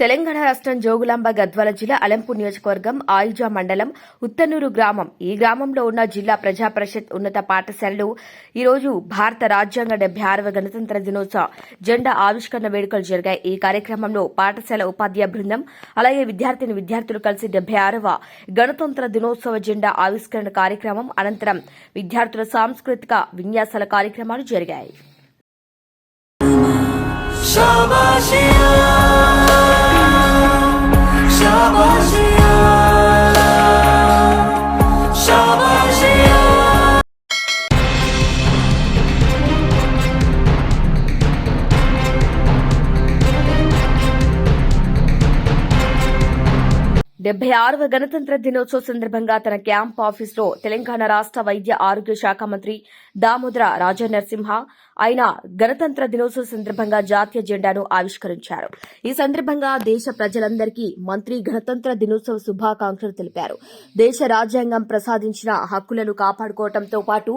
తెలంగాణ రాష్ట్రం జోగులాంబ గద్వాల జిల్లా అలంపూర్ నియోజకవర్గం ఆయుజా మండలం ఉత్తనూరు గ్రామం. ఈ గ్రామంలో ఉన్న జిల్లా ప్రజా పరిషత్ ఉన్నత పాఠశాలలో ఈరోజు భారత రాజ్యాంగ డెబ్బై ఆరవ గణతంత్ర దినోత్సవ జెండా ఆవిష్కరణ వేడుకలు జరిగాయి. ఈ కార్యక్రమంలో పాఠశాల ఉపాధ్యాయ బృందం అలాగే విద్యార్థిని విద్యార్థులు కలిసి డెబ్బై ఆరవ గణతంత్ర దినోత్సవ జెండా ఆవిష్కరణ కార్యక్రమం అనంతరం విద్యార్థుల సాంస్కృతిక విన్యాసాల కార్యక్రమాలు జరిగాయి. డెబ్బై ఆరవ గణతంత్ర దినోత్సవ సందర్భంగా తన క్యాంప్ ఆఫీసులో తెలంగాణ రాష్ట్ర వైద్య ఆరోగ్య శాఖ మంత్రి దామోదర రాజనరసింహ ఆయన గణతంత్ర దినోత్సవ సందర్భంగా జాతీయ జెండాను ఆవిష్కరించారు. ఈ సందర్భంగా దేశ ప్రజలందరికీ మంత్రి గణతంత్ర దినోత్సవ శుభాకాంక్షలు తెలిపారు. దేశ రాజ్యాంగం ప్రసాదించిన హక్కులను కాపాడుకోవడంతో పాటు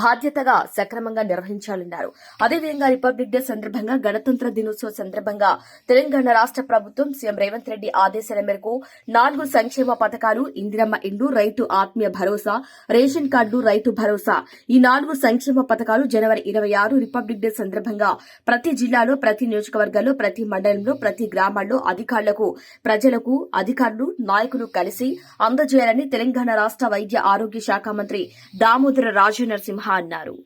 బాధ్యతగా సక్రమంగా నిర్వహించాలన్నారు. అదేవిధంగా రిపబ్లిక్ డే సందర్భంగా గణతంత్ర దినోత్సవ సందర్భంగా తెలంగాణ రాష్ట్ర ప్రభుత్వం సీఎం రేవంత్ రెడ్డి ఆదేశాల మేరకు నాలుగు సంక్షేమ పథకాలు ఇందిరమ్మ ఇండ్లు రైతు ఆత్మీయ భరోసా రేషన్ కార్డు రైతు భరోసా ఈ నాలుగు సంక్షేమ పథకాలు జనవరి ఇరవై ఆరు రిపబ్లిక్ డే సందర్భంగా ప్రతి జిల్లాలో ప్రతి నియోజకవర్గాల్లో ప్రతి మండలంలో ప్రతి గ్రామాల్లో అధికారులకు ప్రజలకు అధికారులు నాయకులు కలిసి అందజేయాలని తెలంగాణ రాష్ట్ర వైద్య ఆరోగ్య శాఖ మంత్రి దామోదర రాజనరసింహ అన్నారు.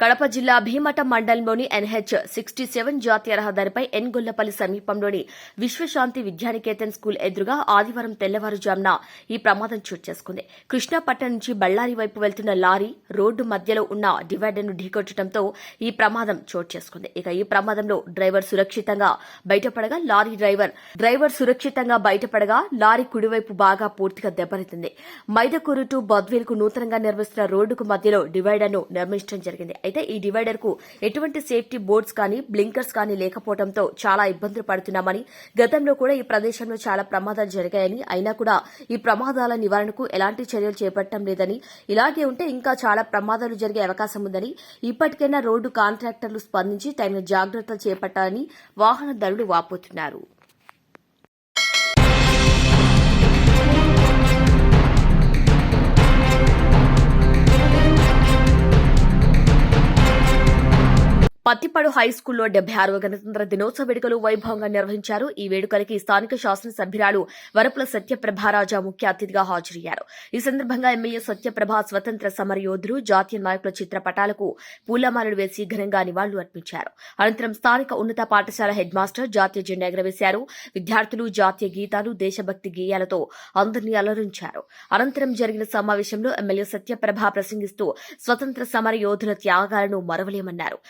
కడప జిల్లా భీమఠం మండలంలోని ఎన్హెచ్ సిక్స్టీ సెవెన్ జాతీయ రహదారిపై ఎన్గొల్లపల్లి సమీపంలోని విశ్వశాంతి విద్యానికేతన్ స్కూల్ ఎదురుగా ఆదివారం తెల్లవారుజామున ఈ ప్రమాదం చోటు చేసుకుంది. కృష్ణాపట్నం నుంచి బళ్ళారి వైపు వెళ్తున్న లారీ రోడ్డు మధ్యలో ఉన్న డివైడర్ను ఢీకొట్టడంతో ఈ ప్రమాదం చోటు చేసుకుంది. ఇక ఈ ప్రమాదంలో డ్రైవర్ సురక్షితంగా బయటపడగా లారీ డ్రైవర్ డ్రైవర్ సురక్షితంగా బయటపడగా లారీ కుడివైపు బాగా పూర్తిగా దెబ్బతింది. మైదకూరు టు బద్వేల్కు నూతనంగా నిర్మిస్తున్న రోడ్డుకు మధ్యలో డివైడర్ను నిర్మించడం జరిగింది. అయితే ఈ డివైడర్కు ఎటువంటి సేఫ్టీ బోర్డ్స్ కానీ బ్లింకర్స్ కానీ లేకపోవడంతో చాలా ఇబ్బందులు పడుతున్నామని గతంలో కూడా ఈ ప్రదేశంలో చాలా ప్రమాదాలు జరిగాయని అయినా కూడా ఈ ప్రమాదాల నివారణకు ఎలాంటి చర్యలు చేపట్టడం లేదని ఇలాగే ఉంటే ఇంకా చాలా ప్రమాదాలు జరిగే అవకాశం ఉందని ఇప్పటికైనా రోడ్డు కాంట్రాక్టర్లు స్పందించి తగిన జాగ్రత్తలు చేపట్టాలని వాహనదారులు వాపోతున్నారు. పత్తిపాడు హై స్కూల్లో డెబ్బై ఆరవ గణతంత్ర దినోత్సవ వేడుకలు వైభవంగా నిర్వహించారు. ఈ వేడుకలకి స్థానిక శాసనసభ్యురాలు వరపుల సత్యప్రభారాజా ముఖ్య అతిథిగా హాజరయ్యారు. ఈ సందర్భంగా ఎమ్మెల్యే సత్యప్రభ స్వతంత్ర సమర యోధులు జాతీయ నాయకుల చిత్రపటాలకు పూలమాలలు వేసి ఘనంగా నివాళులు అర్పించారు. అనంతరం స్థానిక ఉన్నత పాఠశాల హెడ్ మాస్టర్ జాతీయ జెండా ఎగరవేశారు. విద్యార్థులు జాతీయ గీతాలు దేశభక్తి గేయాలతో అందరినీ అలరించారు. అనంతరం జరిగిన సమావేశంలో ఎమ్మెల్యే సత్యప్రభ ప్రసంగిస్తూ స్వతంత్ర సమర యోధుల త్యాగాలను మరవలేమన్నారు.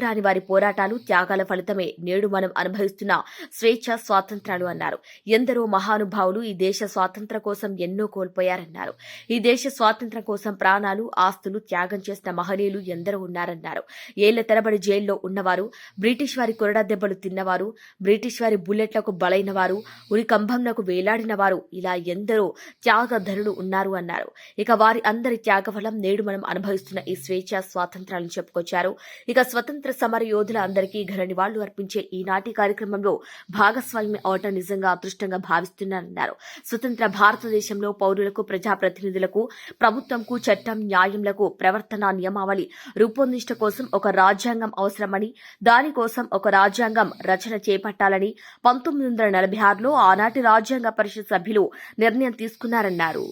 మరుపురాని వారి పోరాటాలు త్యాగాల ఫలితమే నేడు మనం అనుభవిస్తున్న స్వేచ్ఛ స్వాతంత్రాలు అన్నారు. ఎందరో మహానుభావులు ఈ దేశ స్వాతంత్ర కోసం ఎన్నో కోల్పోయారన్నారు. ఈ దేశ స్వాతంత్ర్యం కోసం ప్రాణాలు ఆస్తులు త్యాగం చేసిన మహనీయులు ఎందరో ఉన్నారన్నారు. ఏళ్ళ తరబడి జైల్లో ఉన్నవారు బ్రిటిష్ వారి కొరడా దెబ్బలు తిన్నవారు బ్రిటిష్ వారి బుల్లెట్లకు బలైన వారు ఉరి కంభంలకు వేలాడిన వారు ఇలా ఎందరో త్యాగధరులు ఉన్నారు అన్నారు. ఇక వారి అందరి త్యాగఫలం నేడు మనం అనుభవిస్తున్న ఈ స్వేచ్ఛ స్వాతంత్రాలను చెప్పుకొచ్చారు. ఇక స్వతంత్ర సమర యోధుల అందరికీ ఘన నివాళులు అర్పించే ఈనాటి కార్యక్రమంలో భాగస్వామ్యం అవటం నిజంగా అదృష్టంగా భావిస్తున్నారన్నారు. స్వతంత్ర భారతదేశంలో పౌరులకు ప్రజాప్రతినిధులకు ప్రభుత్వంకు చట్టం న్యాయంలకు ప్రవర్తన నియమావళి రూపొందించడం కోసం ఒక రాజ్యాంగం అవసరమని దానికోసం ఒక రాజ్యాంగం రచన చేపట్టాలని పంతొమ్మిది వందల నలభై ఆరులో ఆనాటి రాజ్యాంగ పరిషత్ సభ్యులు నిర్ణయం తీసుకున్నారన్నారు.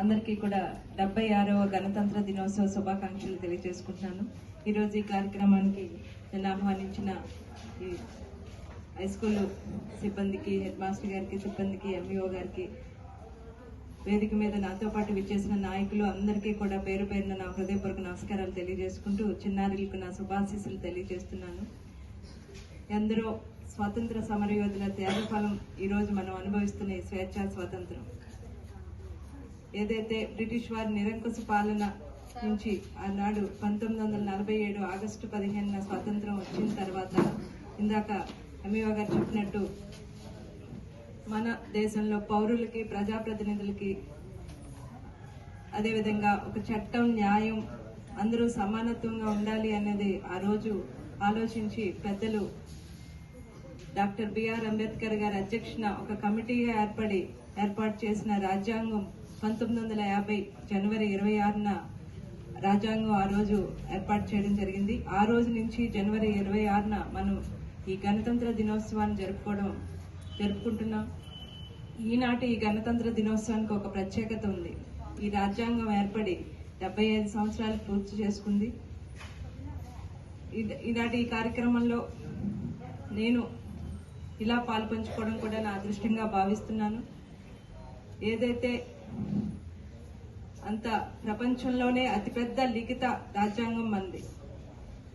అందరికీ కూడా డెబ్బై ఆరవ గణతంత్ర దినోత్సవ శుభాకాంక్షలు తెలియజేసుకుంటున్నాను. ఈరోజు ఈ కార్యక్రమానికి నన్ను ఆహ్వానించిన ఈ హై స్కూల్ సిబ్బందికి హెడ్ మాస్టర్ గారికి సిబ్బందికి ఎంఈఓ గారికి వేదిక మీద నాతో పాటు విచ్చేసిన నాయకులు అందరికీ కూడా పేరు పేరున నా హృదయపూర్వక నమస్కారాలు తెలియజేసుకుంటూ చిన్నారులకు నా శుభాశీస్సులు తెలియజేస్తున్నాను. ఎందరో స్వాతంత్ర సమరయోధుల త్యాగఫలం ఈరోజు మనం అనుభవిస్తున్న ఈ స్వేచ్ఛా స్వాతంత్రం. ఏదైతే బ్రిటిష్ వారి నిరంకుశ పాలన నుంచి ఆనాడు పంతొమ్మిది వందల నలభై ఏడు ఆగస్టు పదిహేనున స్వాతంత్రం వచ్చిన తర్వాత ఇందాక అమీవా గారు చెప్పినట్టు మన దేశంలో పౌరులకి ప్రజాప్రతినిధులకి అదేవిధంగా ఒక చట్టం న్యాయం అందరూ సమానత్వంగా ఉండాలి అనేది ఆ రోజు ఆలోచించి పెద్దలు డాక్టర్ బిఆర్ అంబేద్కర్ గారి అధ్యక్షన ఒక కమిటీగా ఏర్పడి ఏర్పాటు చేసిన రాజ్యాంగం పంతొమ్మిది వందల యాభై జనవరి ఇరవై ఆరున రాజ్యాంగం ఆ రోజు ఏర్పాటు చేయడం జరిగింది. ఆ రోజు నుంచి జనవరి ఇరవై ఆరున మనం ఈ గణతంత్ర దినోత్సవాన్ని జరుపుకోవడం జరుపుకుంటున్నాం. ఈనాటి ఈ గణతంత్ర దినోత్సవానికి ఒక ప్రత్యేకత ఉంది. ఈ రాజ్యాంగం ఏర్పడి డెబ్బై ఐదు సంవత్సరాలు పూర్తి చేసుకుంది. ఈ- ఈనాటి ఈ కార్యక్రమంలో నేను ఇలా పాల్పంచుకోవడం కూడా నా అదృష్టంగా భావిస్తున్నాను. ఏదైతే అంత ప్రపంచంలోనే అతిపెద్ద లిఖిత రాజ్యాంగం మంది.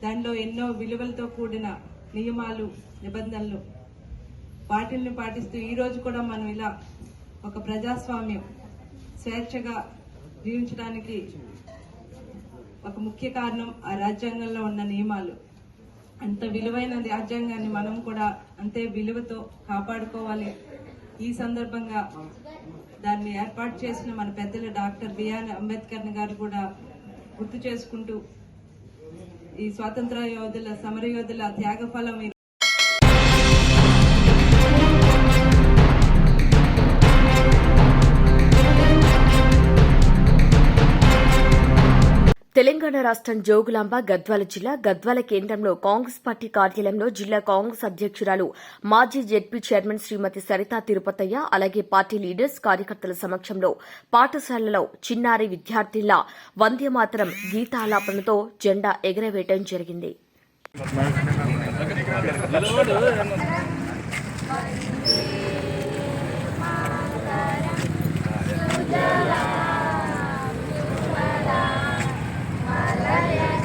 దానిలో ఎన్నో విలువలతో కూడిన నియమాలు నిబంధనలు. వాటిల్ని పాటిస్తూ ఈరోజు కూడా మనం ఇలా ఒక ప్రజాస్వామ్యం స్వేచ్ఛగా జీవించడానికి ఒక ముఖ్య కారణం ఆ రాజ్యాంగంలో ఉన్న నియమాలు. అంత విలువైన రాజ్యాంగాన్ని మనం కూడా అంతే విలువతో కాపాడుకోవాలి. ఈ సందర్భంగా దాన్ని ఏర్పాటు చేసిన మన పెద్దల డాక్టర్ బిఆర్ అంబేద్కర్ గారు కూడా గుర్తు చేసుకుంటూ ఈ స్వాతంత్ర యోధుల సమర యోధుల త్యాగఫలం తెలంగాణ రాష్ట్రం జోగులాంబ గద్వాల జిల్లా గద్వాల కేంద్రంలో కాంగ్రెస్ పార్టీ కార్యాలయంలో జిల్లా కాంగ్రెస్ అధ్యక్షురాలు మాజీ జెడ్పీ చైర్మన్ శ్రీమతి సరితా తిరుపతయ్య అలాగే పార్టీ లీడర్స్ కార్యకర్తల సమక్షంలో పాఠశాలలో చిన్నారి విద్యార్థిల వంద్యమాతరం గీతాలాపనతో జెండా ఎగరవేయడం జరిగింది Yeah.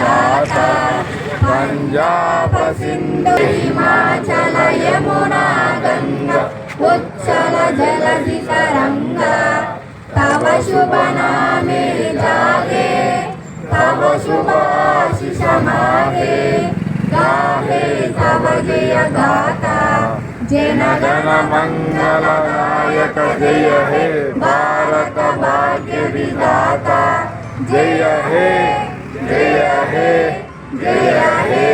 విధాత పంజాబ సింధు హిమాచల యమునా గంగా ఉచ్చల జలధి తరంగా తవ శుభ నామే జాగే తవ శుభాశిష మాగే గాహే తవ జయ గాతా జన జన మంగళ నాయక జయ హే భారత భాగ్య విధాత गया है गया है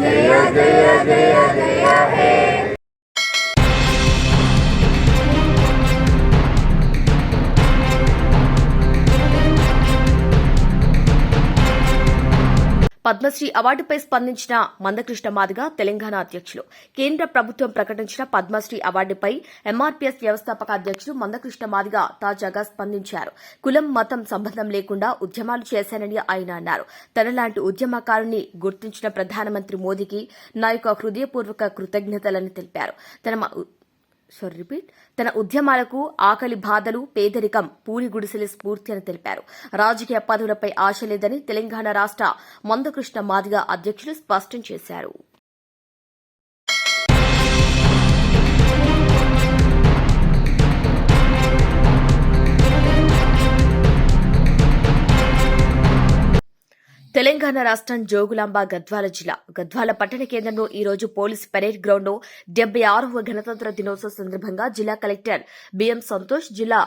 गया गया गया गया है పద్మశ్రీ అవార్డుపై స్పందించిన మందకృష్ణ మాదిగ తెలంగాణ అధ్యక్షులు. కేంద్ర ప్రభుత్వం ప్రకటించిన పద్మశ్రీ అవార్డుపై ఎంఆర్పీఎస్ వ్యవస్థాపక అధ్యక్షులు మందకృష్ణ మాదిగ తాజాగా స్పందించారు. కులం మతం సంబంధం లేకుండా ఉద్యమాలు చేశానని ఆయన అన్నారు. తనలాంటి ఉద్యమకారుని గుర్తించిన ప్రధానమంత్రి మోదీకి నా యొక్క హృదయపూర్వక కృతజ్ఞతలని తెలిపారు. తన సారీ రిపీట్ తన ఉద్యమాలకు ఆకలి బాధలు పేదరికం పూరి గుడిసెల స్ఫూర్తి అని తెలిపారు. రాజకీయ పదవులపై ఆశ లేదని తెలంగాణ రాష్ట్ర మందకృష్ణ మాదిగ అధ్యక్షులు స్పష్టం చేశారు. తెలంగాణ రాష్ట్రం జోగులాంబ గద్వాల జిల్లా. గద్వాల పట్టణ కేంద్రంలో ఈ రోజు పోలీస్ పెరేడ్ గ్రౌండ్లో డెబ్బై ఆరవ గణతంత్ర దినోత్సవ సందర్భంగా జిల్లా కలెక్టర్ బిఎం సంతోష్ జిల్లా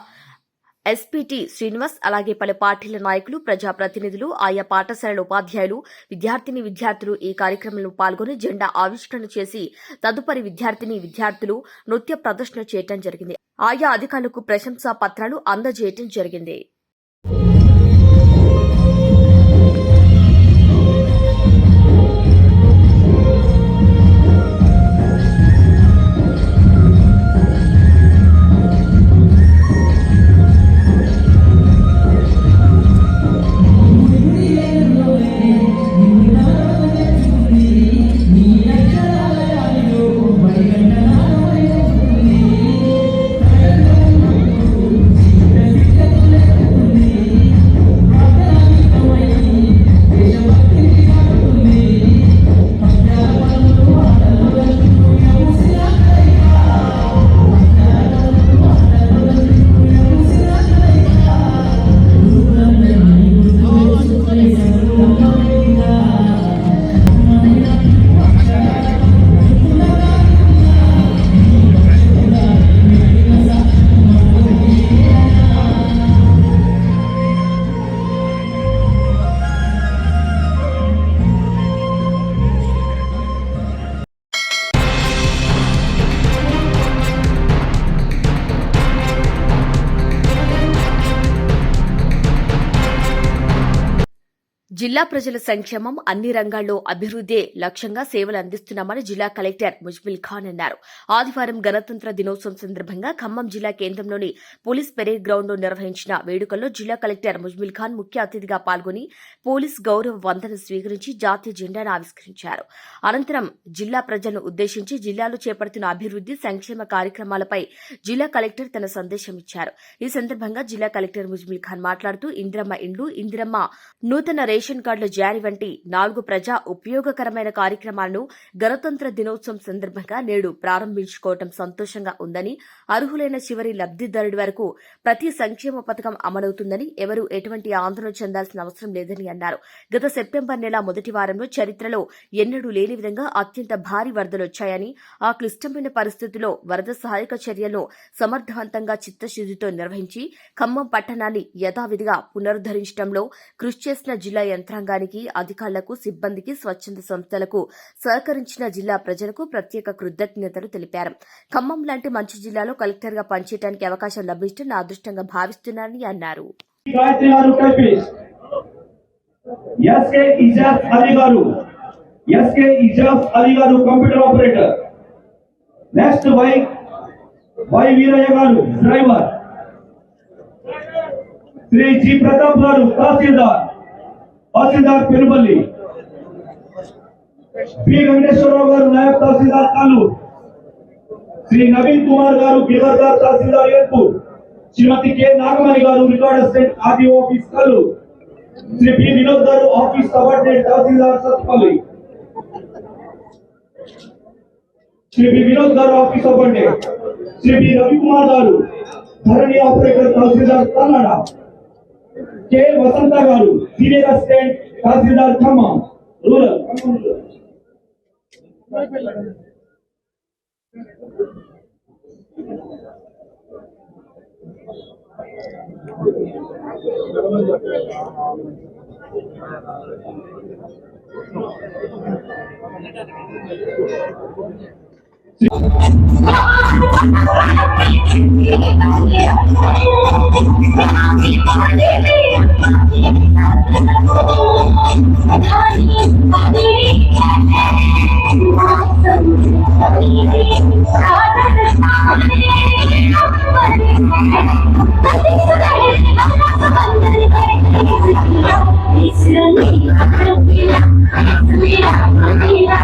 ఎస్పీటీ శ్రీనివాస్ అలాగే పలు పార్టీల నాయకులు ప్రజాప్రతినిధులు ఆయా పాఠశాలల ఉపాధ్యాయులు విద్యార్థిని విద్యార్థులు ఈ కార్యక్రమంలో పాల్గొని జెండా ఆవిష్కరణ చేసి తదుపరి విద్యార్థిని విద్యార్థులు నృత్య ప్రదర్శన చేయడం జరిగింది. ఆయా అధికారులకు ప్రశంసా పత్రాలు అందజేయటం జరిగింది. జిల్లా ప్రజల సంక్షేమం అన్ని రంగాల్లో అభివృద్దే లక్ష్యంగా సేవలు అందిస్తున్నామని జిల్లా కలెక్టర్ ముజ్బిల్ ఖాన్ అన్నారు. ఆదివారం గణతంత్ర దినోత్సవం సందర్భంగా ఖమ్మం జిల్లా కేంద్రంలోని పోలీస్ పెరేడ్ గ్రౌండ్లో నిర్వహించిన వేడుకల్లో జిల్లా కలెక్టర్ ముజ్బిల్ ఖాన్ ముఖ్య అతిథిగా పాల్గొని పోలీస్ గౌరవ వందన స్వీకరించి జాతీయ జెండాను ఆవిష్కరించారు. అనంతరం జిల్లా ప్రజలను ఉద్దేశించి జిల్లాలో చేపడుతున్న అభివృద్ది సంక్షేమ కార్యక్రమాలపై జిల్లా కలెక్టర్ తన సందేశం ఇచ్చారు. ఈ సందర్భంగా జిల్లా కలెక్టర్ ముజ్బిల్ ఖాన్ మాట్లాడుతూ ఇందిరమ్మ ఇండ్లు ఇందిరమ్మ నూతన రేషన్ కార్డుల జారీ వంటి నాలుగు ప్రజా ఉపయోగకరమైన కార్యక్రమాలను గణతంత్ర దినోత్సవం సందర్భంగా నేడు ప్రారంభించుకోవటం సంతోషంగా ఉందని అర్హులైన చివరి లబ్దిదారుడి వరకు ప్రతి సంక్షేమ పథకం అమలవుతుందని ఎవరూ ఎటువంటి ఆందోళన చెందాల్సిన అవసరం లేదని అన్నారు. గత సెప్టెంబర్ నెల మొదటి వారంలో చరిత్రలో ఎన్నడూ లేని విధంగా అత్యంత భారీ వరదలొచ్చాయని ఆ క్లిష్టమైన పరిస్థితుల్లో వరద సహాయక చర్యలను సమర్థవంతంగా చిత్తశుద్దితో నిర్వహించి ఖమ్మం పట్టణాన్ని యథావిధిగా పునరుద్దరించడంలో కృషి చేసిన జిల్లా యంత్రాంగానికి అధికారులకు సిబ్బందికి స్వచ్ఛంద సంస్థలకు సహకరించిన జిల్లా ప్రజలకు ప్రత్యేక కృతజ్ఞతలు తెలిపారు. ఖమ్మం లాంటి మంచి జిల్లాలో కలెక్టర్గా పనిచేయడానికి అవకాశం లభించడం నా అదృష్టంగా భావిస్తున్నానని అన్నారు. ఎస్కే ఇజాజ్ అలీ గారు ఎస్కే ఇజాజ్ అలీ గారు computer operator next Y Y Veeraiah గారు డ్రైవర్ శ్రీ జి ప్రతాప్ గారు తహసీల్దార్ తహసీల్దార్ పెనుబల్లి. బి వెంకటేశ్వరరావు గారు నాయబ్ తహసీల్దార్ తాలూరు శ్రీ నవీన్ కుమార్ గారు గివర్దార్ తహసీల్దార్ ఏర్పు. శ్రీమతి కె నాగమణి గారు రికార్డ్ అసిస్టెంట్ ఆర్డీఓ ఆఫీస్ కలు శ్రీ బి వినోద్ గారు office subordinate tahsildar Satpalli. Shri B Vinod గారు office subordinate. Shri B Ravikumar గారు. ధరణి ఆపరేటర్ తహసీల్దార్ కన్నడ కె వసంత గారు senior assistant tahsildar Khammam rural Khammam rural. Yeah.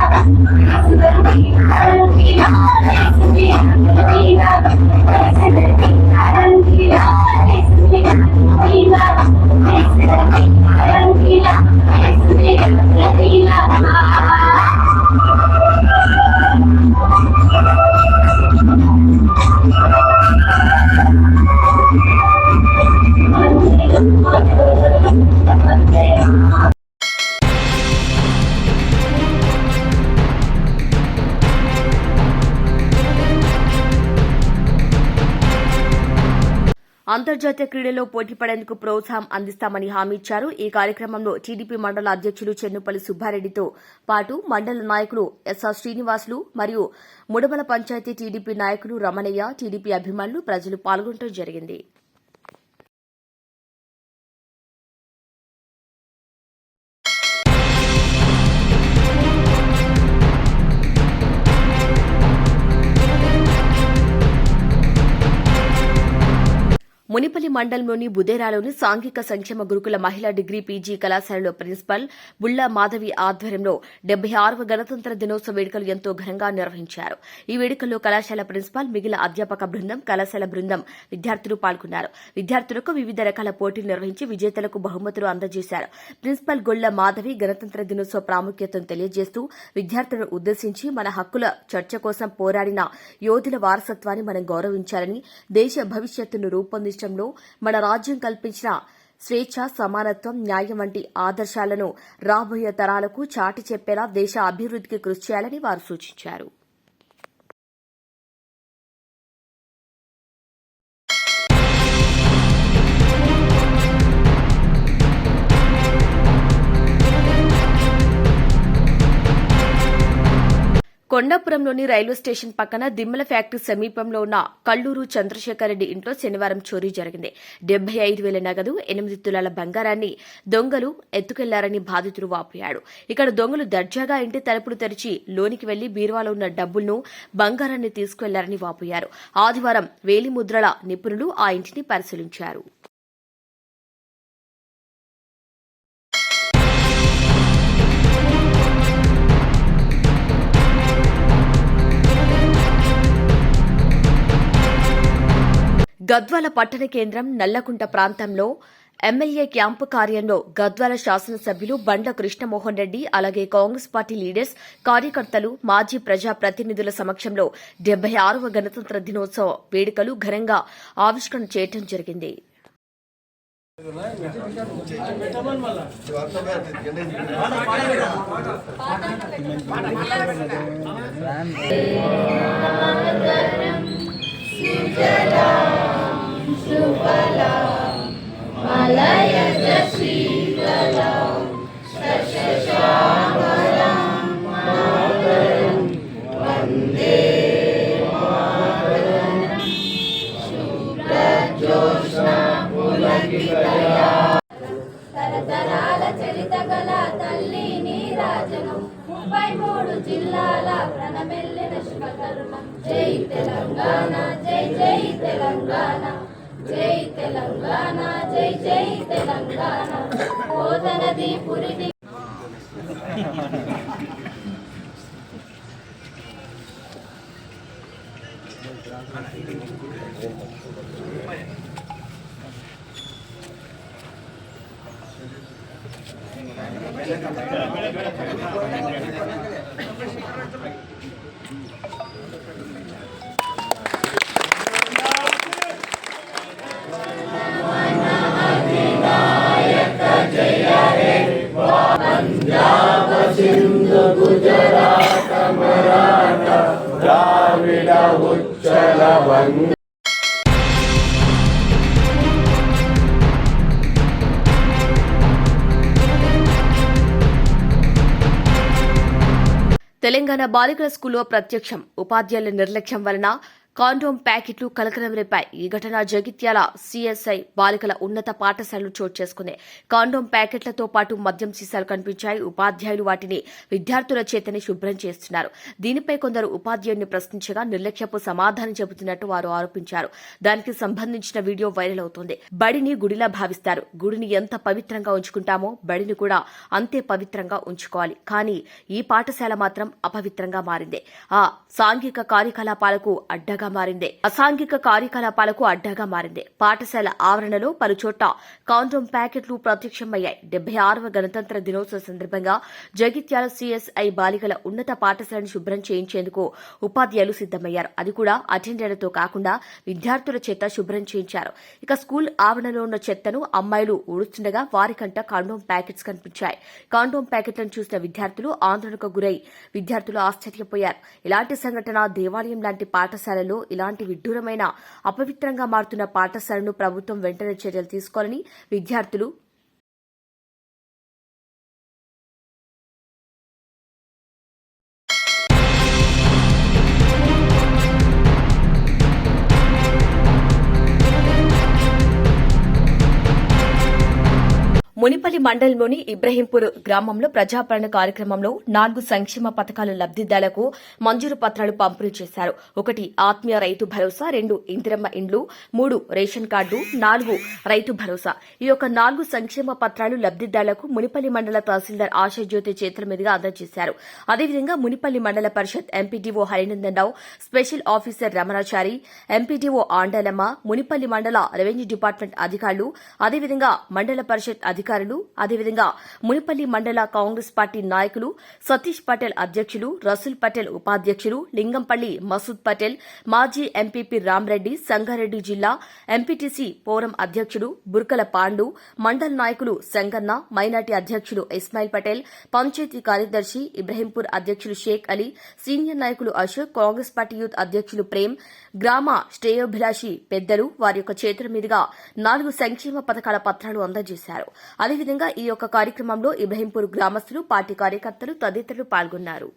అంతర్జాతీయ క్రీడల్లో పోటీ పడేందుకు ప్రోత్సాహం అందిస్తామని హామీ ఇచ్చారు. ఈ కార్యక్రమంలో టీడీపీ మండల అధ్యక్షులు చెన్నుపల్లి సుబ్బారెడ్డితో పాటు మండల నాయకులు ఎస్ఆర్ శ్రీనివాసులు మరియు ముడమల పంచాయతీ టీడీపీ నాయకులు రమణయ్య టీడీపీ అభిమానులు ప్రజలు పాల్గొనడం జరిగింది. మునిపల్లి మండలంలోని బుదేరాలోని సాంఘిక సంక్షేమ గురుకుల మహిళా డిగ్రీ పీజీ కళాశాలలో ప్రిన్సిపల్ బుల్లా మాధవి ఆధ్వర్యంలో డెబ్బై ఆరవ గణతంత్ర దినోత్సవ వేడుకలు ఎంతో ఘనంగా నిర్వహించారు. ఈ వేడుకల్లో కళాశాల ప్రిన్సిపాల్ మిగిలిన అధ్యాపక బృందం కళాశాల బృందం విద్యార్థులు పాల్గొన్నారు. విద్యార్థులకు వివిధ రకాల పోటీలు నిర్వహించి విజేతలకు బహుమతులు అందజేశారు. ప్రిన్సిపల్ గొళ్ళ మాధవి గణతంత్ర దినోత్సవ ప్రాముఖ్యతను తెలియజేస్తూ విద్యార్థులను ఉద్దేశించి మన హక్కుల చర్చ కోసం పోరాడిన యోధుల వారసత్వాన్ని మనం గౌరవించాలని దేశ భవిష్యత్తును దేశంలో మన రాజ్యం కల్పించిన స్వేచ్ఛ సమానత్వం న్యాయం వంటి ఆదర్శాలను రాబోయే తరాలకు చాటి చెప్పేలా దేశ అభివృద్ధికి కృషి చేయాలని వారు సూచించారు. కొండాపురంలోని రైల్వే స్టేషన్ పక్కన దిమ్మల ఫ్యాక్టరీ సమీపంలో ఉన్న కల్లూరు చంద్రశేఖర్ రెడ్డి ఇంట్లో శనివారం చోరీ జరిగింది. డెబ్బై ఐదు వేల నగదు ఎనిమిది తులాల బంగారాన్ని దొంగలు ఎత్తుకెళ్ళారని బాధితుడు వాపోయాడు. ఇక్కడ దొంగలు దర్జాగా ఇంటి తలుపులు తెరిచి లోనికి వెళ్ళి బీరువాలో ఉన్న డబ్బులను బంగారాన్ని తీసుకెళ్ళారని వాపోయారు. ఆదివారం వేలిముద్రల నిపుణులు ఆ ఇంటిని పరిశీలించారు. గద్వాల పట్టణ కేంద్రం నల్లకుంట ప్రాంతంలో ఎమ్మెల్యే క్యాంపు కార్యంలో గద్వాల శాసనసభ్యులు బండ కృష్ణమోహన్ రెడ్డి అలాగే కాంగ్రెస్ పార్టీ లీడర్స్ కార్యకర్తలు మాజీ ప్రజా ప్రతినిధుల సమక్షంలో డెబ్బై ఆరవ గణతంత్ర దినోత్సవ వేడుకలు ఘనంగా ఆవిష్కరణ చేయడం జరిగింది. తరతరాల చరిత గల తల్లి నీరాజనం ముప్పై మూడు జిల్లాల ప్రణమెల్లిన శుభకర్మ జై తెలంగాణ జై జై తెలంగాణ. జై తెలంగాణ జై జై తెలంగాణ. పోతనది పురిటి ద్రావిడ ఉచ్చల తెలంగాణ బాలికల స్కూల్లో ప్రత్యక్షం ఉపాధ్యాయుల నిర్లక్ష్యం వలన కాండోమ్ ప్యాకెట్లు కలకలం రేపాయి. ఈ ఘటన జగిత్యాల సిఎస్ఐ బాలికల ఉన్నత పాఠశాలలో చోటు చేసుకుంది. కాండోమ్ ప్యాకెట్లతో పాటు మద్యం సీసాలు కనిపించాయి. ఉపాధ్యాయులు వాటిని విద్యార్థుల చేతనే శుభ్రం చేస్తున్నారు. దీనిపై కొందరు ఉపాధ్యాయుని ప్రశ్నించగా నిర్లక్ష్యపు సమాధానం చెబుతున్నట్టు వారు ఆరోపించారు. దానికి సంబంధించిన వీడియో వైరల్ అవుతోంది. బడిని గుడిలా భావిస్తారు. గుడిని ఎంత పవిత్రంగా ఉంచుకుంటామో బడిని కూడా అంతే పవిత్రంగా ఉంచుకోవాలి. కానీ ఈ పాఠశాల మాత్రం అపవిత్రంగా మారింది. ఆ సాంఘిక కార్యకలాపాలకు అడ్డగా మారింది. అసాంఘిక కార్యకలాపాలకు అడ్డగా మారింది. పాఠశాల ఆవరణలో పలుచోట్ల కాండోమ్ ప్యాకెట్లు ప్రత్యక్షమయ్యాయి. డెబ్బై ఆరవ గణతంత్ర దినోత్సవ సందర్భంగా జగిత్యాల సిఎస్ఐ బాలికల ఉన్నత పాఠశాలను శుభ్రం చేయించేందుకు ఉపాధ్యాయులు సిద్దమయ్యారు అది కూడా అటెండర్లతో కాకుండా విద్యార్థుల చేత శుభ్రం చేయించారు. ఇక స్కూల్ ఆవరణలో ఉన్న చెత్తను అమ్మాయిలు ఊడుస్తుండగా వారికంట కాండోమ్ ప్యాకెట్స్ కనిపించాయి. కాండోమ్ ప్యాకెట్లను చూసిన విద్యార్థులు ఆందోళనకు గురై విద్యార్థులు ఆశ్చర్యపోయారు. ఇలాంటి సంఘటన దేవాలయం లాంటి పాఠశాలలో జిల్లాలో ఇలాంటి విడ్డూరమైన అపవిత్రంగా మారుతున్న పాఠశాలను ప్రభుత్వం వెంటనే చర్యలు తీసుకోవాలని విద్యార్థులు మునిపల్లి మండలంలోని ఇబ్రహీంపూర్ గ్రామంలో ప్రజాపరణ కార్యక్రమంలో నాలుగు సంక్షేమ పథకాల లబ్దిదారులకు మంజూరు పత్రాలు పంపిణీ చేశారు. ఒకటి ఆత్మీయ రైతు భరోసా రెండు ఇందిరమ్మ ఇండ్లు మూడు రేషన్ కార్డు నాలుగు రైతు భరోసా. ఈ యొక్క నాలుగు సంక్షేమ పత్రాలు లబ్దిదారులకు మునిపల్లి మండల తహసీల్దార్ ఆశాజ్యోతి చేతుల మీదుగా అందజేశారు. అదేవిధంగా Munipalli mandal parishad MPDO Harinandan Rao special officer Ramanachari MPDO Andalamma Munipalli mandal revenue department అధికారులు అదేవిధంగా మండల పరిషత్ అధికారులు అదేవిధంగా మునిపల్లి మండల కాంగ్రెస్ పార్టీ నాయకులు సతీష్ పటేల్ అధ్యక్షులు రసూల్ పటేల్ ఉపాధ్యక్షులు లింగంపల్లి మసూద్ పటేల్ మాజీ ఎంపీపీ రామ్రెడ్డి సంగారెడ్డి జిల్లా ఎంపీటీసీ పోరం అధ్యక్షుడు బుర్కల పాండు మండల నాయకులు శంకన్న మైనార్టీ అధ్యక్షులు ఇస్మాయిల్ పటేల్ పంచాయతీ కార్యదర్శి ఇబ్రహీంపూర్ అధ్యక్షులు షేక్ అలీ సీనియర్ నాయకులు అశోక్ కాంగ్రెస్ పార్టీ యూత్ అధ్యక్షులు ప్రేమ్ గ్రామ శ్రేయోభిలాషి పెద్దలు వారి యొక్క చేతుల మీదుగా నాలుగు సంక్షేమ పథకాల పత్రాలు అందజేశారు. అదేవిధంగా ఈ యొక్క కార్యక్రమంలో ఇబ్రహీంపూర్ గ్రామస్తులు పార్టీ కార్యకర్తలు తదితరులు పాల్గొన్నారు.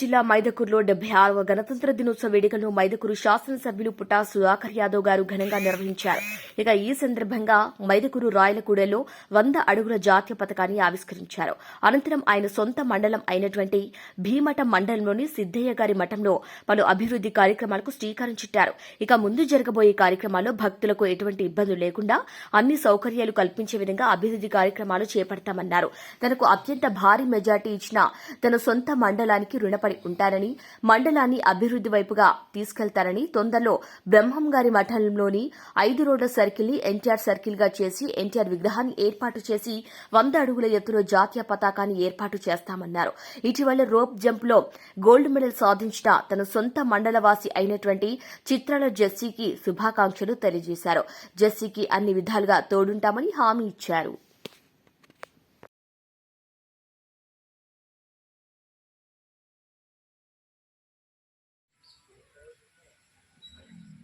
జిల్లా మైదకూరులో డెబ్బై ఆరవ గణతంత్ర దినోత్సవ వేడుకలను మైదకూరు శాసనసభ్యులు పుట్టా సుధాకర్ యాదవ్ గారు ఘనంగా నిర్వహించారు. ఇక ఈ సందర్భంగా మైదకూరు రాయలగూడలో వంద అడుగుల జాతీయ పథకాన్ని ఆవిష్కరించారు. అనంతరం ఆయన సొంత మండలం అయినటువంటి భీమఠం మండలంలోని సిద్దయ్య గారి మఠంలో పలు అభివృద్ది కార్యక్రమాలకు శ్రీకారం చుట్టారు. ఇక ముందు జరగబోయే కార్యక్రమాల్లో భక్తులకు ఎటువంటి ఇబ్బందులు లేకుండా అన్ని సౌకర్యాలు కల్పించే విధంగా అభివృద్ది కార్యక్రమాలు చేపడతామన్నారు. తనకు అత్యంత భారీ మెజార్టీ ఇచ్చిన తన సొంత మండలానికి రుణపడి ఉంటానని మండలాన్ని అభివృద్ది వైపుగా తీసుకెళ్తానని తొందరలో బ్రహ్మం గారి మఠంలోని ఐదు రోడ్ల సర్కిల్ని ఎన్టీఆర్ సర్కిల్గా చేసి ఎన్టీఆర్ విగ్రహాన్ని ఏర్పాటు చేసి వంద అడుగుల ఎత్తులో జాతీయ పతాకాన్ని ఏర్పాటు చేస్తామన్నారు. ఇటీవల రోప్ జంప్లో గోల్డ్ మెడల్ సాధించిన తన సొంత మండలవాసి అయినటువంటి చిత్రాల జెస్సీకి శుభాకాంక్షలు తెలియజేశారు. జెస్సీకి అన్ని విధాలుగా తోడుంటామని హామీ ఇచ్చారు.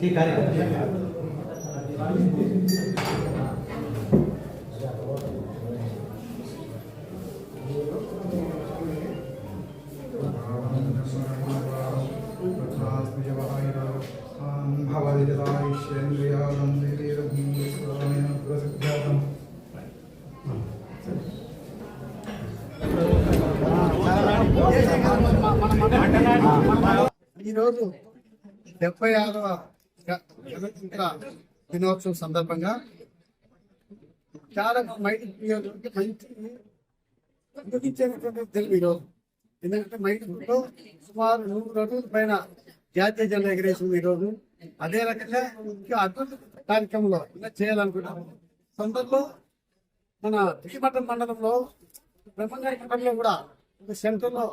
ठीक है ఈరోజు డెబ్బై ఆరవ దినోత్సవం సందర్భంగా చాలా మైండ్ మంచి అందుకించేటువంటి తెలుగు ఈరోజు. ఎందుకంటే మైటిలో సుమారు నూరు రోజుల పైన జాతీయ జెండా ఎగరేసింది ఈరోజు. అదే రకంగా ఇంకా అద్భుత కార్యక్రమంలో ఇంకా చేయాలనుకుంటున్నాము. సందర్భంలో మన తిరిగిపట్నం మండలంలో బ్రహ్మంగారి మండలంలో కూడా ఒక సెంటర్లో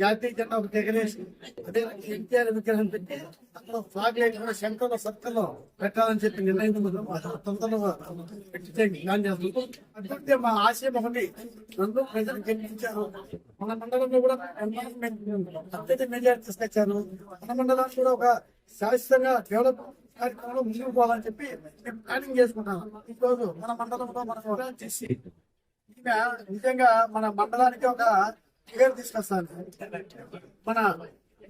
జాతీయ జెండా ఒకటి ఎగరేసి అదే ఎన్టీఆర్ విగ్రహం పెట్టి అక్కడ ఫ్లాగ్ లేకుండా సెంటర్లో పెట్టాలని చెప్పి నిర్ణయం తొందరగా పెట్టి ప్లాన్ చేస్తున్నాం. అటువంటి మా ఆశయం ఒకటి. రెండు ప్రజలు గెలిపించారు. మన మండలంలో కూడా అత్యధిక మెజార్టీ తీసుకొచ్చారు. మన మండలాన్ని కూడా ఒక శాశ్వతంగా డెవలప్ కార్యక్రమంలో ముందుకు పోవాలని చెప్పి మేము ప్లానింగ్ చేసుకుంటాం ఈ రోజు మన మండలంలో మనం చేసి నిజంగా మన మండలానికి ఒక పేరు తీసుకొస్తాను. మన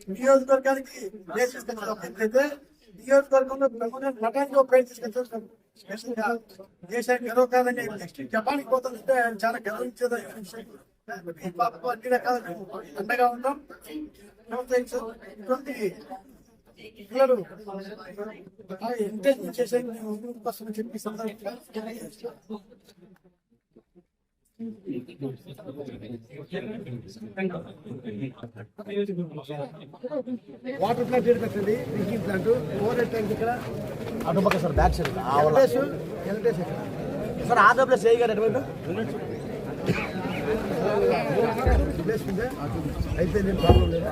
నియోజకవర్గానికి పేరు తీసుకొచ్చిన నియోజకవర్గంలో ప్రభుత్వం మఠానికి ఒక పేరు తీసుకెళ్తారు స్పెషల్గా దేశానికి గర్వకాదని నెక్స్ట్ జపాన్కి పోతుందంటే ఆయన చాలా గర్వించేది అన్ని రకాల అండగా ఉంటాం ఇటువంటి పిల్లలు ఎంకరేజ్ చేసే మేము ముందుకు చెప్పి ఈ సందర్భంగా వాటర్ ప్లాంట్ ఇక్కడ పెట్టండి డ్రింకింగ్ ప్లాంట్ ఓవర్ ట్యాంక్ ఇక్కడ. అటుపక్క సార్ బ్యాక్ సైడ్ ఎల్టేస్ ఎల్టేస్ ఇక్కడ. సార్ ఆంధ్ర ప్లస్ ఏ గారు ఎటువంటి ప్లేస్ ఉందే? అయితే నేను ప్రాబ్లం లేదా.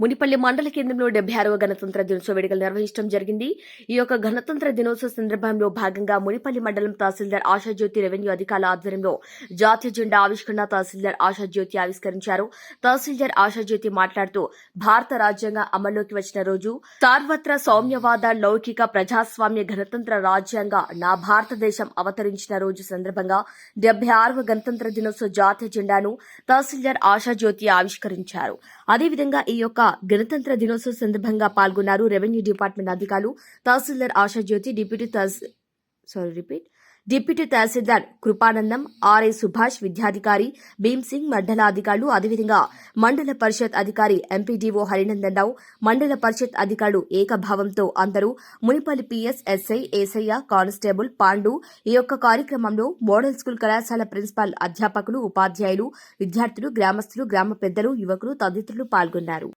మునిపల్లి మండల కేంద్రంలో డెబ్బై ఆరవ గణతంత్ర దినోత్సవ వేడుకలు నిర్వహించడం జరిగింది. ఈ యొక్క గణతంత్ర దినోత్సవ సందర్భంలో భాగంగా మునిపల్లి మండలం తహసీల్దార్ ఆశాజ్యోతి రెవెన్యూ అధికారుల ఆధ్వర్యంలో జాతీయ జెండా ఆవిష్కరణ తహసీల్దార్ ఆశాజ్యోతి ఆవిష్కరించారు. తహసీల్దార్ ఆశాజ్యోతి మాట్లాడుతూ భారత రాజ్యాంగం అమల్లోకి వచ్చిన రోజు సార్వత్ర సౌమ్యవాద లౌకిక ప్రజాస్వామ్య గణతంత్ర రాజ్యాంగ నా భారతదేశం అవతరించిన రోజు సందర్భంగా డెబ్బై ఆరవ గణతంత్ర దినోత్సవ జాతీయ జెండాను తహసీల్దార్ ఆశాజ్యోతి ఆవిష్కరించారు. అదేవిధంగా ఈ యొక్క గణతంత్ర దినోత్సవ సందర్భంగా పాల్గొన్నారు రెవెన్యూ డిపార్ట్మెంట్ అధికారులు tahsildar Ashajyothi deputy tahsil sorry repeat deputy tahsildar Krupanandam RI Subhash విద్యాధికారి Bhim Singh మండల అధికారులు అదేవిధంగా మండల పరిషత్ అధికారి ఎంపీడీఓ హరినందన్ రావు మండల పరిషత్ అధికారులు ఏకభావంతో అందరూ Munipalli PS SI Esaiah constable Pandu ఈ యొక్క కార్యక్రమంలో మోడల్ స్కూల్ కళాశాల ప్రిన్సిపాల్ అధ్యాపకులు ఉపాధ్యాయులు విద్యార్థులు గ్రామస్తులు గ్రామ పెద్దలు యువకులు తదితరులు పాల్గొన్నారు.